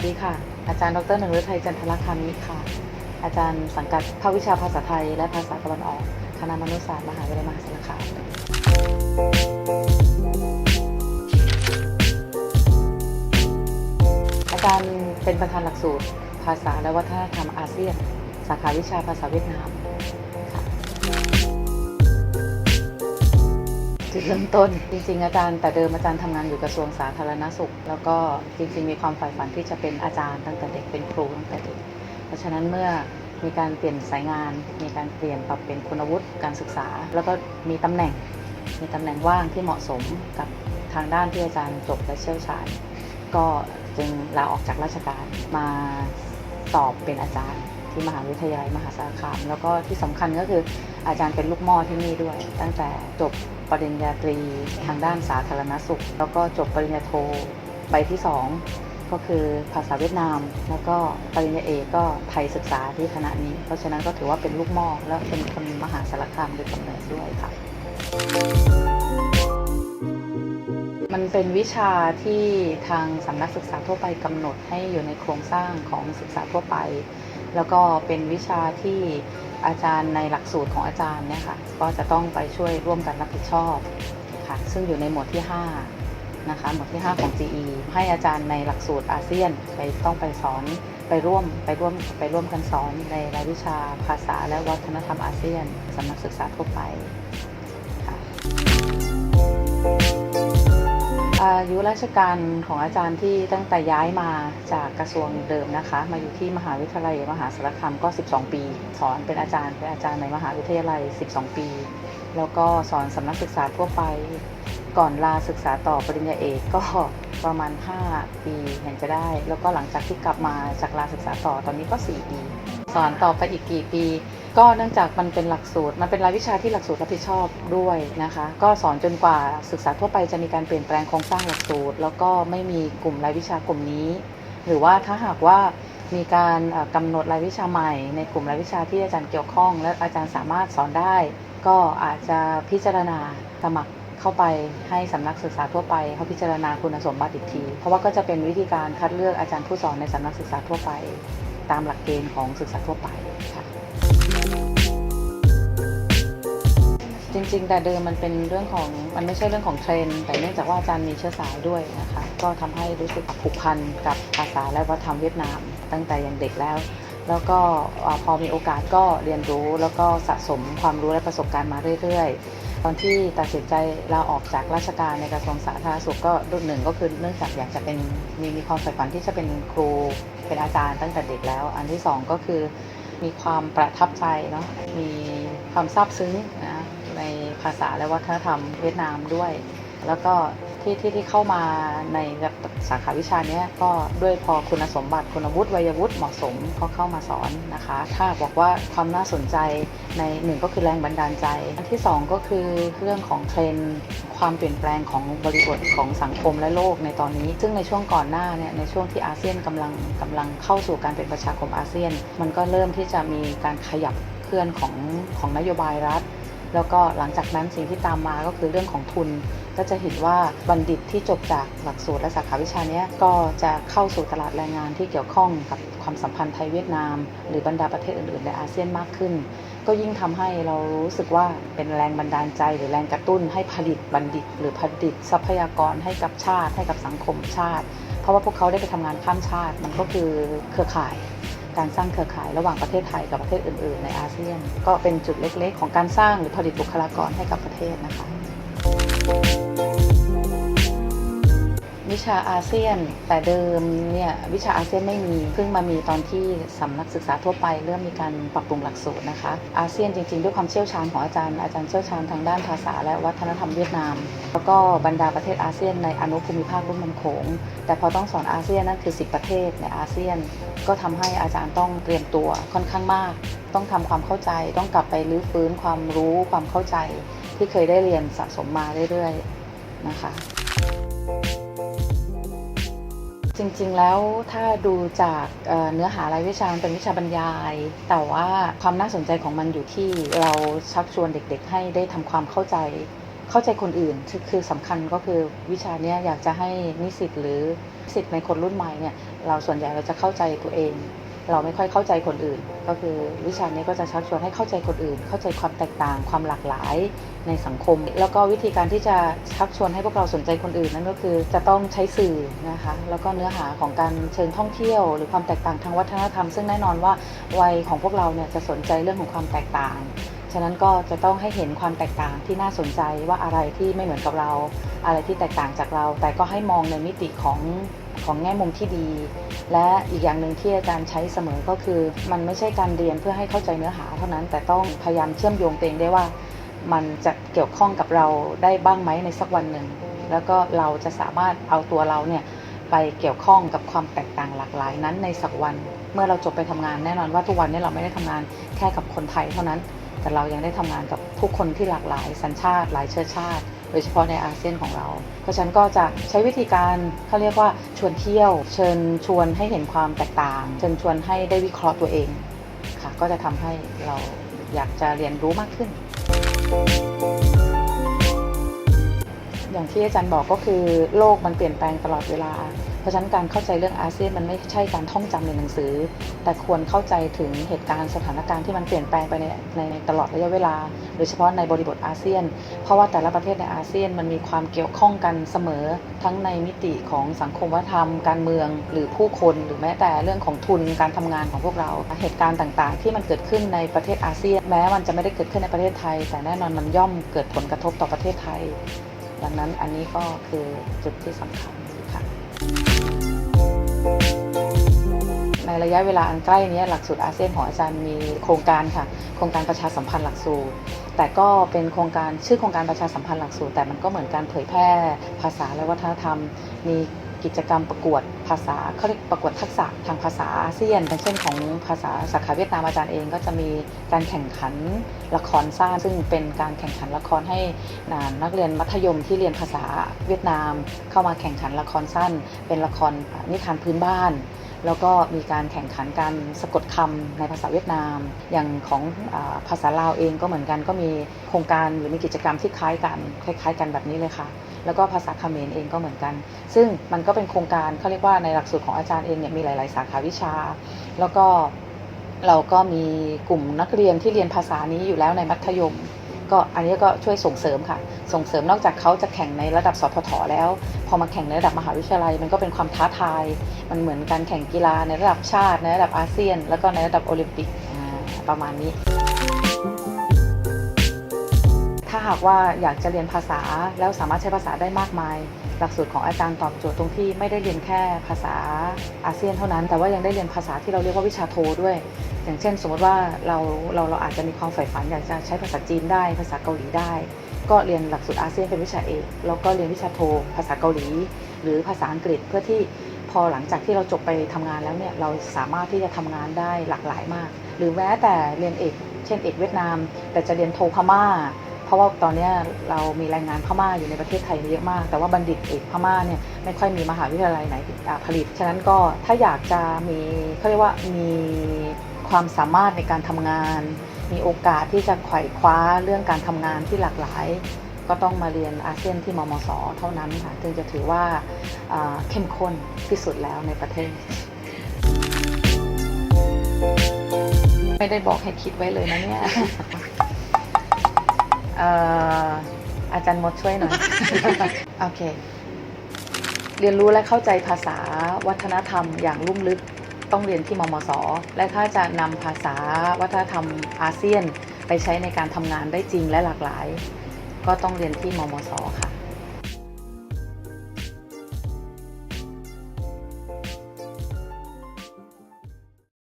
วัสดีค่ะ อาจารย์ดรหนึ่งฤทัยจันทรคามิค่ะ อาจารย์สังกัดภาควิชาภาษาไทย และภาษาตะวันออกคณะมนุษยศาสตร์มหาวิทยาลัยมหาสารคามอาจารย์เป็นประธานหลักสูตร ภาษาและวัฒนธรรมอาเซียน สาขาวิชาภาษาเวียดนาม จุดเริ่มต้น จริง ๆ อาจารย์แต่เดิมอาจารย์ทำงานอยู่กระทรวงสาธารณสุข แล้วก็จริง ๆ มีความใฝ่ฝันที่จะเป็นอาจารย์ตั้งแต่เด็กเป็นครูตั้งแต่เด็ก เพราะฉะนั้นเมื่อมีการเปลี่ยนสายงาน มีการเปลี่ยนปรับเป็นคุณวุฒิการศึกษา แล้วก็มีตำแหน่ง มีตำแหน่งว่างที่เหมาะสมกับทางด้านที่อาจารย์จบและเชี่ยวชาญ ก็จึงลาออกจากราชการมาสอบเป็นอาจารย์ที่มหาวิทยาลัยมหาสารคาม แล้วก็ที่สำคัญก็คืออาจารย์เป็นลูกม่อที่นี่ด้วย ตั้งแต่จบ ปริญญาตรีทางด้านสาธารณสุข แล้วก็จบปริญญาโทใบที่สองก็คือภาษาเวียดนาม แล้วก็ปริญญาเอกก็ไทยศึกษาที่คณะนี้ เพราะฉะนั้นก็ถือว่าเป็นลูกม่อและเป็นคนมหาสารคามโดยกำเนิดด้วยค่ะ มันเป็นวิชาที่ทางสำนักศึกษาทั่วไปกำหนดให้อยู่ในโครงสร้างของศึกษาทั่วไป แล้วก็เป็นวิชาที่ อาจารย์ในหลักสูตรของอาจารย์เนี่ยค่ะก็จะต้องไปช่วยร่วมกันรับผิดชอบค่ะซึ่งอยู่ในหมวดที่ 5 นะคะ หมวดที่ 5 ของ GE ให้อาจารย์ในหลักสูตรอาเซียนไปต้องไปสอนไปร่วมไปร่วมไปร่วมกันสอนในรายวิชาภาษาและวัฒนธรรมอาเซียนสำนักศึกษาทั่วไปค่ะ อายุราชการของอาจารย์ที่ตั้งแต่ย้ายมาจากกระทรวงเดิมนะคะ มาอยู่ที่มหาวิทยาลัยมหาสารคามก็ 12 ปี สอนเป็นอาจารย์เป็นอาจารย์ในมหาวิทยาลัย 12 ปี แล้วก็สอนสำนักศึกษาทั่วไป ก่อนลาศึกษาต่อปริญญาเอกก็ประมาณ 5 ปีเห็นจะได้ แล้วก็หลังจากที่กลับมาจากลาศึกษาต่อตอนนี้ก็ 4 ปี สอนต่อไปอีกกี่ปี ก็เนื่องจากมันเป็นหลักสูตร มันเป็นรายวิชาที่หลักสูตรรับผิดชอบด้วยนะคะ ก็สอนจนกว่าศึกษาทั่วไปจะมีการเปลี่ยนแปลงโครงสร้างหลักสูตร แล้วก็ไม่มีกลุ่มรายวิชากลุ่มนี้ หรือว่าถ้าหากว่ามีการเอ่อกำหนดรายวิชาใหม่ ในกลุ่มรายวิชาที่อาจารย์เกี่ยวข้อง และอาจารย์สามารถสอนได้ ก็อาจจะพิจารณาสมัครเข้าไปให้สำนักศึกษาทั่วไปเขาพิจารณาคุณสมบัติอีกที เพราะว่าก็จะเป็นวิธีการคัดเลือกอาจารย์ผู้สอนในสำนักศึกษาทั่วไป ตามหลักเกณฑ์ของศึกษาทั่วไปค่ะ จริง ๆ แต่เดิมมันเป็นเรื่องของมันไม่ใช่เรื่องของเทรนด์แต่เนื่องจากว่าอาจารย์มีเชื้อสายด้วยนะคะก็ทำให้รู้สึกผูกพันกับภาษาและวัฒนธรรมเวียดนาม ตั้งแต่ยังเด็กแล้ว แล้วก็พอมีโอกาสก็เรียนรู้แล้วก็สะสมความรู้และประสบการณ์มาเรื่อย ๆ ตอนที่ตัดสินใจลาออกจากราชการในกระทรวงสาธารณสุขก็รุ่นหนึ่งก็คือเนื่องจากอยากจะเป็นมีมีความใฝ่ฝันที่จะเป็นครูเป็นอาจารย์ตั้งแต่เด็กแล้ว อันที่สองก็คือมีความประทับใจเนาะมีความซาบซึ้งนะ ในภาษาและวัฒนธรรมเวียดนามด้วย แล้วก็ที่ที่ที่เข้ามาในสาขาวิชานี้ก็ด้วยพอคุณสมบัติคุณวุฒิวัยวุฒิเหมาะสมก็เข้ามาสอนนะคะ ถ้าบอกว่าความน่าสนใจในหนึ่งก็คือแรงบันดาลใจ อันที่สองก็คือเรื่องของเทรนด์ความเปลี่ยนแปลงของบริบทของสังคมและโลกในตอนนี้ ซึ่งในช่วงก่อนหน้าเนี่ยในช่วงที่อาเซียนกำลังกำลังเข้าสู่การเป็นประชาคมอาเซียน มันก็เริ่มที่จะมีการขยับเคลื่อนของของนโยบายรัฐ แล้วก็หลังจากนั้นสิ่งที่ตามมาก็คือเรื่องของทุน ก็จะเห็นว่าบัณฑิตที่จบจากหลักสูตรและสาขาวิชานี้ก็จะเข้าสู่ตลาดแรงงานที่เกี่ยวข้องกับความสัมพันธ์ไทยเวียดนาม หรือบรรดาประเทศอื่นๆ ในอาเซียนมากขึ้น ก็ยิ่งทำให้เรารู้สึกว่าเป็นแรงบันดาลใจ หรือแรงกระตุ้นให้ผลิตบัณฑิต หรือผลิตทรัพยากรให้กับชาติ ให้กับสังคมชาติ เพราะว่าพวกเขาได้ไปทำงานข้ามชาติมันก็คือเครือข่าย การสร้างเครือข่ายระหว่างประเทศไทยกับประเทศอื่น ๆ ในอาเซียน ก็เป็นจุดเล็ก ๆ ของการสร้างหรือผลิตบุคลากรให้กับประเทศนะคะ วิชาอาเซียน แต่เดิมเนี่ยวิชาอาเซียนไม่มีเพิ่งมามีตอนที่สำนักศึกษาทั่วไปเริ่มมีการปรับปรุงหลักสูตรนะคะ อาเซียนจริงๆ ด้วยความเชี่ยวชาญของอาจารย์อาจารย์เชี่ยวชาญทางด้านภาษาและวัฒนธรรมเวียดนาม แล้วก็บรรดาประเทศอาเซียนในอนุภูมิภาครุ่มน้ำโขงแต่พอต้องสอนอาเซียนนั่นคือ 10 ประเทศในอาเซียน ก็ทำให้อาจารย์ต้องเตรียมตัวค่อนข้างมาก ต้องทำความเข้าใจต้องกลับไปรื้อฟื้นความรู้ความเข้าใจ ที่เคยได้เรียนสะสมมาเรื่อยๆนะคะ จริงๆ แล้วถ้าดูจากเนื้อหารายวิชาเป็นวิชาบรรยาย แต่ว่าความน่าสนใจของมันอยู่ที่เราชักชวนเด็กๆ ให้ได้ทำความเข้าใจ เข้าใจคนอื่นคือคือสำคัญก็คือวิชาเนี้ยอยากจะให้นิสิตหรือนิสิตในคนรุ่นใหม่เนี่ยเราส่วนใหญ่เราจะเข้าใจตัวเอง เราไม่ค่อยเข้าใจคนอื่น ก็คือวิชานี้ก็จะชักชวนให้เข้าใจคนอื่น เข้าใจความแตกต่างความหลากหลายในสังคม แล้วก็วิธีการที่จะชักชวนให้พวกเราสนใจคนอื่น นั่นก็คือจะต้องใช้สื่อนะคะแล้วก็เนื้อหาของการเชิญท่องเที่ยว หรือความแตกต่างทางวัฒนธรรม ซึ่งแน่นอนว่าวัยของพวกเราเนี่ยจะสนใจเรื่องของความแตกต่าง ฉะนั้นก็จะต้องให้เห็นความแตกต่างที่น่าสนใจว่าอะไรที่ไม่เหมือนกับเรา อะไรที่แตกต่างจากเรา แต่ก็ให้มองในมิติของของแง่มุมที่ดี และอีกอย่างหนึ่งที่อาจารย์ใช้เสมอก็คือ มันไม่ใช่การเรียนเพื่อให้เข้าใจเนื้อหาเท่านั้นแต่ต้องพยายามเชื่อมโยงตัวเองได้ว่า มันจะเกี่ยวข้องกับเราได้บ้างไหมในสักวันหนึ่ง แล้วก็เราจะสามารถเอาตัวเราเนี่ยไปเกี่ยวข้องกับความแตกต่างหลากหลายนั้นในสักวัน เมื่อเราจบไปทำงานแน่นอนว่าทุกวันนี้เราไม่ได้ทำงานแค่กับคนไทยเท่านั้น แต่เรายังได้ทำงานกับผู้คนที่หลากหลายสัญชาติ หลายเชื้อชาติ โดยเฉพาะในอาเซียนของเรา เพราะฉันก็จะใช้วิธีการเขาเรียกว่าชวนเที่ยว เชิญชวนให้เห็นความแตกต่างเชิญชวนให้ได้วิเคราะห์ตัวเองค่ะ ก็จะทำให้เราอยากจะเรียนรู้มากขึ้น อย่างที่อาจารย์บอกก็คือโลกมันเปลี่ยนแปลงตลอดเวลา ราะฉะนั้นการเข้าใจเรื่องอาเซียนมันไม่ใช่การท่องจำในหนังสือ แต่ควรเข้าใจถึงเหตุการณ์สถานการณ์ที่มันเปลี่ยนแปลงไปในในในตลอดระยะเวลา โดยเฉพาะในบริบทอาเซียน เพราะว่าแต่ละประเทศในอาเซียนมันมีความเกี่ยวข้องกันเสมอ ทั้งในมิติของสังคมวัฒนธรรม การเมือง หรือผู้คน หรือแม้แต่เรื่องของทุนการทำงานของพวกเรา เหตุการณ์ต่างๆ ที่มันเกิดขึ้นในประเทศอาเซียน แม้มันจะไม่ได้เกิดขึ้นในประเทศไทย แต่แน่นอนมันย่อมเกิดผลกระทบต่อประเทศไทย ดังนั้นอันนี้ก็คือจุดที่สำคัญค่ะ ในระยะเวลาอันใกล้นี้หลักสูตรอาเซียนของอาจารย์มีโครงการค่ะ โครงการประชาสัมพันธ์หลักสูตร แต่ก็เป็นโครงการชื่อโครงการประชาสัมพันธ์หลักสูตร แต่มันก็เหมือนการเผยแพร่ภาษาและวัฒนธรรม มี กิจกรรมประกวดภาษาเขาเรียกประกวดทักษะทางภาษาอาเซียนอย่างเช่นของภาษาสาขาเวียดนามอาจารย์เองก็จะมีการแข่งขันละครสั้นซึ่งเป็นการแข่งขันละครให้นักเรียนมัธยมที่เรียนภาษาเวียดนาม เข้ามาแข่งขันละครสั้น เป็นละครนิทานพื้นบ้านแล้วก็มีการแข่งขันการสะกดคำในภาษาเวียดนาม อย่างของอภาษาลาวเองก็เหมือนกันก็มีโครงการหรือมีกิจกรรมที่คล้ายกัน คล้าย ๆ กันแบบนี้เลยค่ะ แล้วก็ภาษาเขมรเองก็เหมือนกัน ซึ่งมันก็เป็นโครงการเขาเรียกว่าในหลักสูตรของอาจารย์เองเนี่ยมีหลาย ๆ สาขาวิชา แล้วก็เราก็มีกลุ่มนักเรียนที่เรียนภาษานี้อยู่แล้วในมัธยม ก็อันนี้ก็ช่วยส่งเสริมค่ะ ส่งเสริมนอกจากเขาจะแข่งในระดับสพทแล้ว พอมาแข่งในระดับมหาวิทยาลัย มันก็เป็นความท้าทาย มันเหมือนการแข่งกีฬาในระดับชาติ ในระดับอาเซียน แล้วก็ในระดับโอลิมปิกประมาณนี้ ถ้าหากว่าอยากจะเรียนภาษาแล้วสามารถใช้ภาษาได้มากมาย หลักสูตรของอาจารย์ตอบโจทย์ตรงที่ไม่ได้เรียนแค่ภาษาอาเซียนเท่านั้น แต่ว่ายังได้เรียนภาษาที่เราเรียกว่าวิชาโทด้วย อย่างเช่น สมมติว่าเราเราเราอาจจะมีความใฝ่ฝันอยากจะใช้ภาษาจีนได้ ภาษาเกาหลีได้ ก็เรียนหลักสูตรอาเซียนเป็นวิชาเอกแล้วก็เรียนวิชาโท ภาษาเกาหลี หรือภาษาอังกฤษเพื่อที่พอหลังจากที่เราจบไปทำงานแล้วเนี่ยเราสามารถที่จะทำงานได้หลากหลายมาก หรือแม้แต่เรียนเอก เช่นเอกเวียดนาม แต่จะเรียนโทพม่า เพราะว่าตอนนี้เรามีแรงงานพม่าอยู่ในประเทศไทยเยอะมาก แต่ว่าบัณฑิตเอกพม่าเนี่ยไม่ค่อยมีมหาวิทยาลัยไหนผลิต ฉะนั้นก็ถ้าอยากจะมีเขาเรียกว่ามีความสามารถในการทำงาน มีโอกาสที่จะไขว่คว้าเรื่องการทำงานที่หลากหลาย ก็ต้องมาเรียนอาเซียนที่มมส เท่านั้นค่ะจึงจะถือว่าเข้มข้นที่สุดแล้วในประเทศ ไม่ได้บอกให้คิดไว้เลยนะเนี่ย อาจารย์มดช่วยหน่อย โอเค เรียนรู้และเข้าใจภาษาวัฒนธรรมอย่างลุ่มลึกต้องเรียนที่มมส และถ้าจะนำภาษาวัฒนธรรมอาเซียน ไปใช้ในการทำงานได้จริงและหลากหลาย ก็ต้องเรียนที่มมสค่ะ